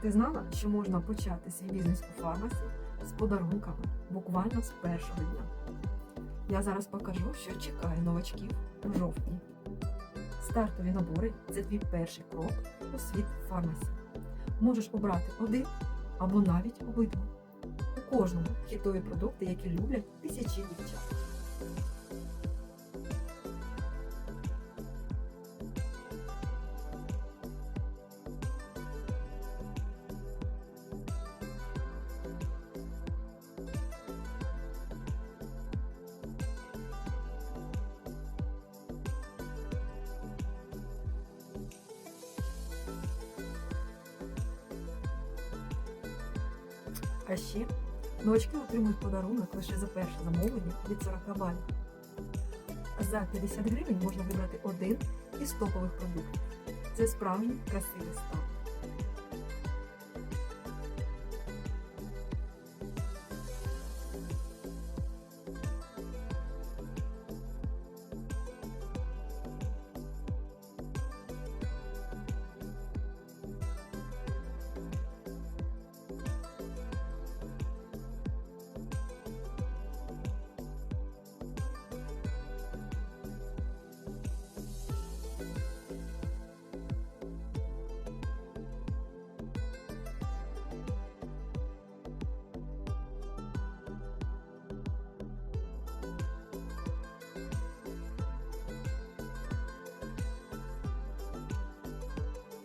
Ти знала, що можна почати свій бізнес у фармасі з подарунками буквально з першого дня? Я зараз покажу, що чекає новачків у жовтні. Стартові набори це твій перший крок у світ фармасі. Можеш обрати один або навіть обидва. У кожному хітові продукти, які люблять тисячі дівчат. А ще новачки отримують подарунок лише за перше замовлення від 40 балів. За 50 гривень можна вибрати один із топових продуктів. Це справжній красивий старт.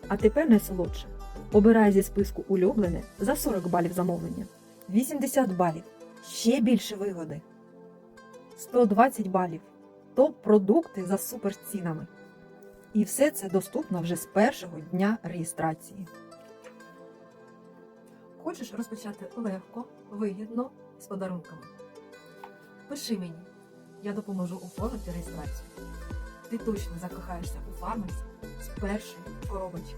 А тепер найсолодше. Обирай зі списку улюблене за 40 балів замовлення. 80 балів. Ще більше вигоди. 120 балів. Топ-продукти за суперцінами. І все це доступно вже з першого дня реєстрації. Хочеш розпочати легко, вигідно з подарунками? Пиши мені, я допоможу оформити реєстрацію. Ти точно закохаєшся у фармасі з першої коробочки.